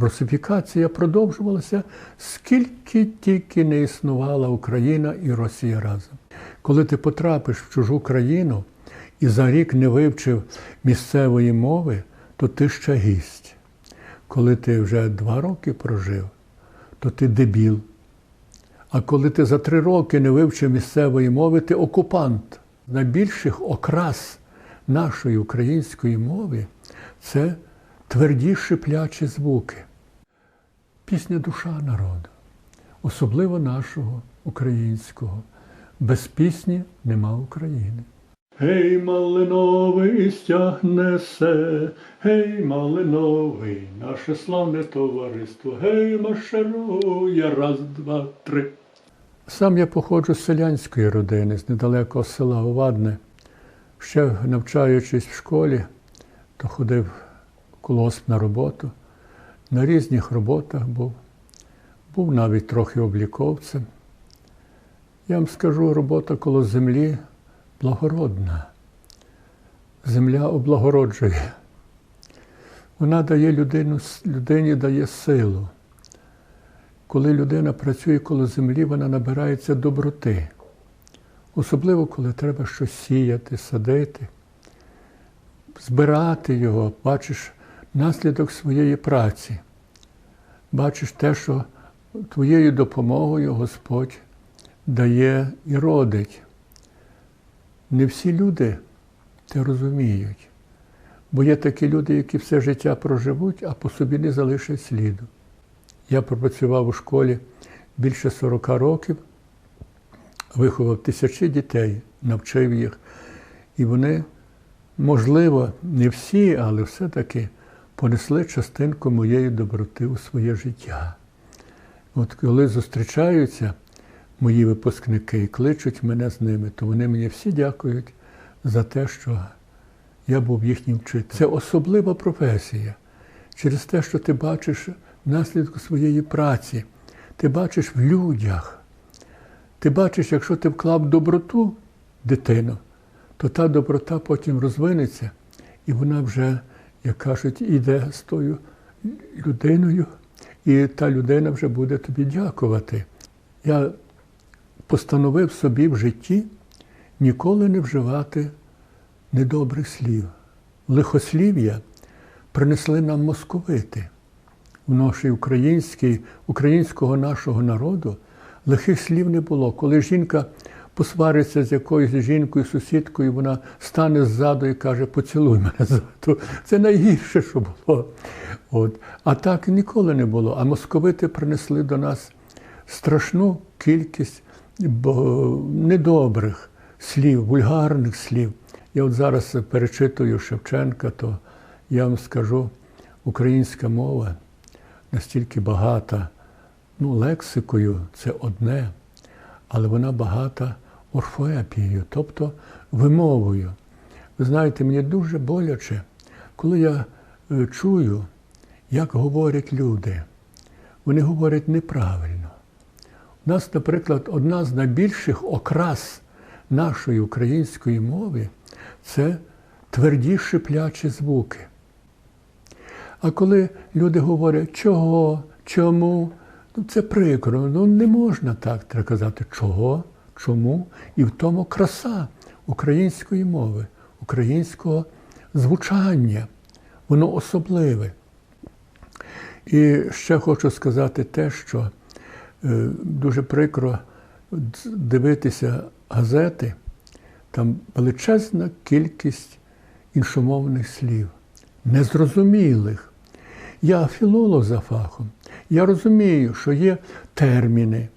русифікація продовжувалася, скільки тільки не існувала Україна і Росія разом. Коли ти потрапиш в чужу країну і за рік не вивчив місцевої мови, то ти ще гість. Коли ти вже два роки прожив, то ти дебіл. А коли ти за три роки не вивчив місцевої мови, ти окупант. Найбільших окрас нашої української мови це тверді шиплячі звуки. Пісня душа народу, особливо нашого українського. Без пісні нема України. Гей, малиновий стяг несе, гей, малиновий, наше славне товариство, гей, марширує, раз, два, три. Сам я походжу з селянської родини, з недалекого села Овадне. Ще навчаючись в школі, то ходив колосп на роботу. На різних роботах був. Був навіть трохи обліковцем. Я вам скажу, робота коло землі благородна. Земля облагороджує. Вона дає людину, людині дає силу. Коли людина працює коло землі, вона набирається доброти. Особливо, коли треба щось сіяти, садити, збирати його, бачиш наслідок своєї праці. Бачиш те, що твоєю допомогою Господь дає і родить. Не всі люди це розуміють, бо є такі люди, які все життя проживуть, а по собі не залишать сліду. Я пропрацював у школі більше 40 років, виховав тисячі дітей, навчив їх. І вони, можливо, не всі, але все-таки понесли частинку моєї доброти у своє життя. От коли зустрічаються мої випускники і кличуть мене з ними, то вони мені всі дякують за те, що я був їхнім вчителем. Це особлива професія. Через те, що ти бачиш наслідку своєї праці, ти бачиш в людях. Ти бачиш, якщо ти вклав доброту дитину, то та доброта потім розвинеться, і вона вже, як кажуть, іде з тою людиною, і та людина вже буде тобі дякувати. Я постановив собі в житті ніколи не вживати недобрих слів. Лихослів'я принесли нам московити. В нашій українській, українського нашого народу лихих слів не було. Коли жінка посвариться з якоюсь жінкою, сусідкою, вона стане ззаду і каже, поцілуй мене ззаду. Це найгірше, що було. От. А так ніколи не було. А московити принесли до нас страшну кількість недобрих слів, вульгарних слів. Я от зараз перечитую Шевченка, то я вам скажу, українська мова настільки багата, ну, лексикою це одне, але вона багата орфоепією, тобто вимовою. Ви знаєте, мені дуже боляче, коли я е, чую, як говорять люди. Вони говорять неправильно. У нас, наприклад, одна з найбільших окрас нашої української мови це тверді шиплячі звуки. А коли люди говорять, чого, чому, ну це прикро, ну не можна так треба казати, чого, чому, і в тому краса української мови, українського звучання, воно особливе. І ще хочу сказати те, що е, дуже прикро дивитися газети, там величезна кількість іншомовних слів, незрозумілих. Я філолог за фахом. Я розумію, що є терміни,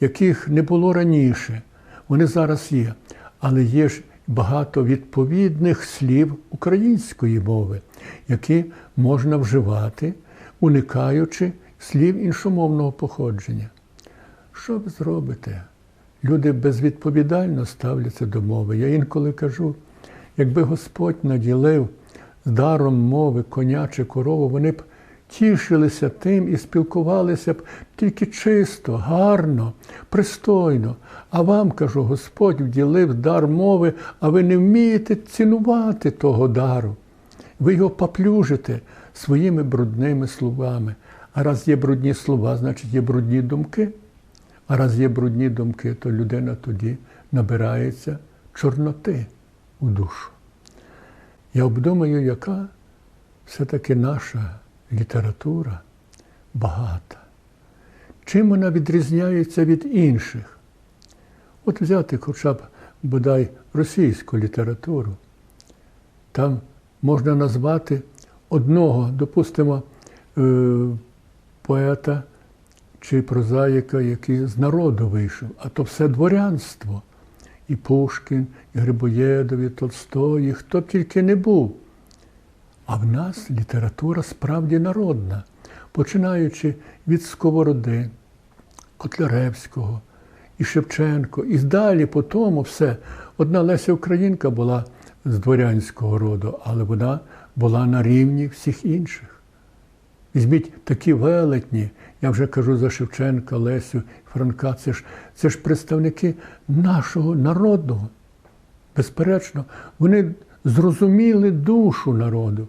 яких не було раніше. Вони зараз є. Але є ж багато відповідних слів української мови, які можна вживати, уникаючи слів іншомовного походження. Що ви зробите? Люди безвідповідально ставляться до мови. Я інколи кажу, якби Господь наділив даром мови коня чи корову, вони б тішилися тим і спілкувалися б тільки чисто, гарно, пристойно. А вам, кажу, Господь вділив дар мови, а ви не вмієте цінувати того дару. Ви його поплюжите, своїми брудними словами. А раз є брудні слова, значить є брудні думки. А раз є брудні думки, то людина тоді набирається чорноти у душу. Я обдумаю, яка все-таки наша література багата. Чим вона відрізняється від інших? От взяти хоча б бодай російську літературу. Там можна назвати одного, допустимо, е, поета чи прозаїка, який з народу вийшов, а то все дворянство. І Пушкін, і Грибоєдов, і Толстой, і хто тільки не був. А в нас література справді народна, починаючи від Сковороди, Котляревського і Шевченко, і далі по тому все. Одна Леся Українка була з дворянського роду, але вона була на рівні всіх інших. Візьміть такі велетні, я вже кажу за Шевченка, Лесю, Франка, це ж, це ж представники нашого народного. Безперечно, вони зрозуміли душу народу.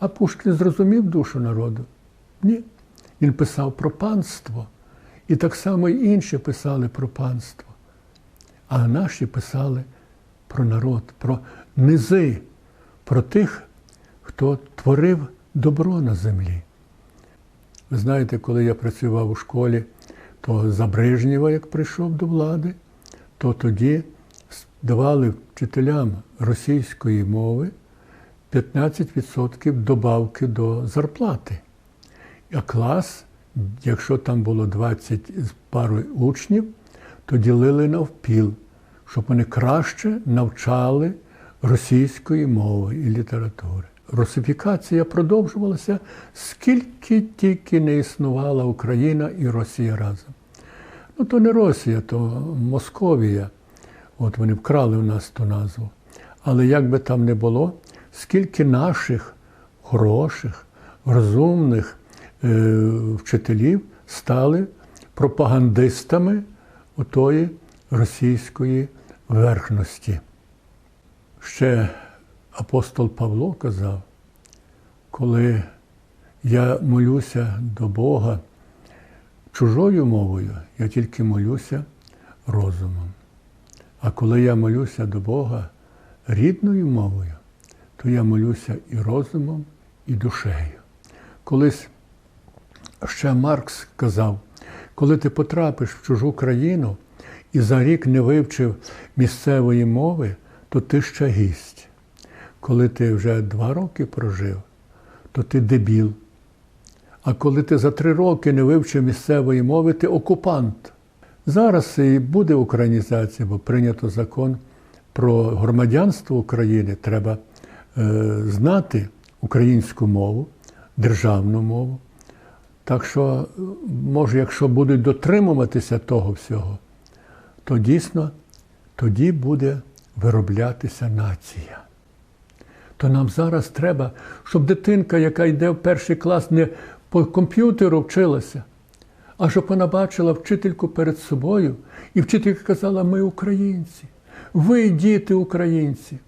А Пушкін зрозумів душу народу? Ні. Він писав про панство. І так само й інші писали про панство. А наші писали про народ, про низи, про тих, хто творив добро на землі. Ви знаєте, коли я працював у школі, то за Брежнєва, як прийшов до влади, то тоді давали вчителям російської мови 15% добавки до зарплати. А клас, якщо там було 20 з парою учнів, то ділили навпіл, щоб вони краще навчали російської мови і літератури. Русифікація продовжувалася, скільки тільки не існувала Україна і Росія разом. Ну, то не Росія, то Московія. От вони вкрали в нас ту назву. Але як би там не було, скільки наших хороших, розумних е, вчителів стали пропагандистами отої російської верхності. Ще апостол Павло казав, коли я молюся до Бога чужою мовою, я тільки молюся розумом. А коли я молюся до Бога рідною мовою, то я молюся і розумом, і душею. Колись ще Маркс казав, коли ти потрапиш в чужу країну і за рік не вивчив місцевої мови, то ти ще гість. Коли ти вже два роки прожив, то ти дебіл. А коли ти за три роки не вивчив місцевої мови, ти окупант. Зараз і буде українізація, бо прийнято закон про громадянство України. Треба знати українську мову, державну мову. Так що, може, якщо будуть дотримуватися того всього, то дійсно тоді буде вироблятися нація. То нам зараз треба, щоб дитинка, яка йде в перший клас, не по комп'ютеру вчилася, а щоб вона бачила вчительку перед собою, і вчителька казала: ми українці, ви діти українці,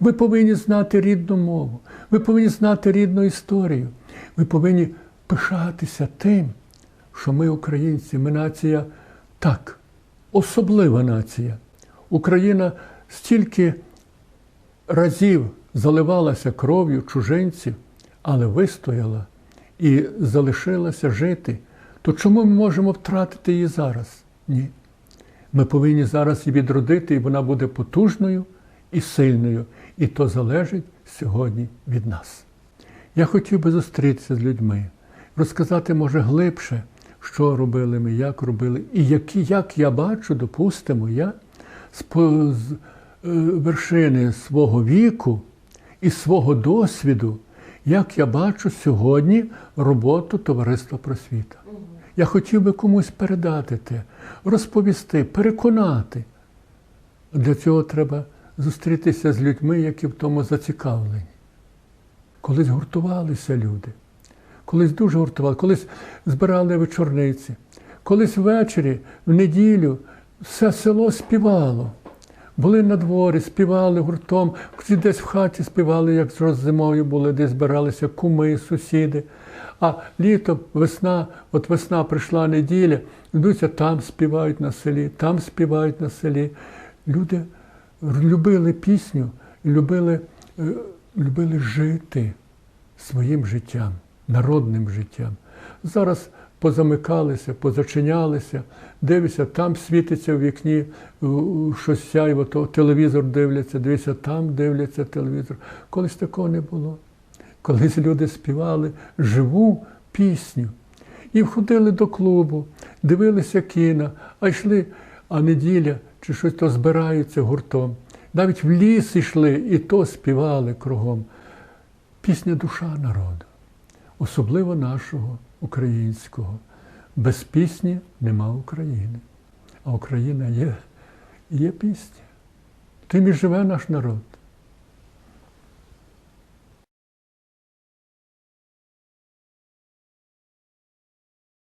ви повинні знати рідну мову, ви повинні знати рідну історію, ви повинні пишатися тим, що ми українці, ми нація так, особлива нація. Україна стільки разів заливалася кров'ю чужинців, але вистояла і залишилася жити. То чому ми можемо втратити її зараз? Ні. Ми повинні зараз її відродити, і вона буде потужною і сильною. І то залежить сьогодні від нас. Я хотів би зустрітися з людьми, розказати, може, глибше, що робили ми, як робили, і які, як я бачу, допустимо, я з, з е, вершини свого віку і свого досвіду, як я бачу сьогодні роботу Товариства просвіта. Я хотів би комусь передати те, розповісти, переконати. Для цього треба зустрітися з людьми, які в тому зацікавлені. Колись гуртувалися люди, колись дуже гуртували, колись збирали вечорниці, колись ввечері, в неділю, все село співало. були на дворі, співали гуртом, десь в хаті співали, як з зимою були, десь збиралися куми, сусіди. А літо, весна, от весна прийшла неділя, йдуться, там співають на селі, там співають на селі. Люди любили пісню, любили, е, любили жити своїм життям, народним життям. Зараз позамикалися, позачинялися, дивишся, там світиться в вікні щось сяйво, то телевізор дивляться, дивися, там дивляться телевізор. Колись такого не було. Колись люди співали живу пісню. І входили до клубу, дивилися кіно, а йшли, а неділя чи щось то збираються гуртом. Навіть в ліс йшли і то співали кругом. Пісня душа народу, особливо нашого українського. Без пісні нема України. А Україна є, є пісня. Тим і живе наш народ.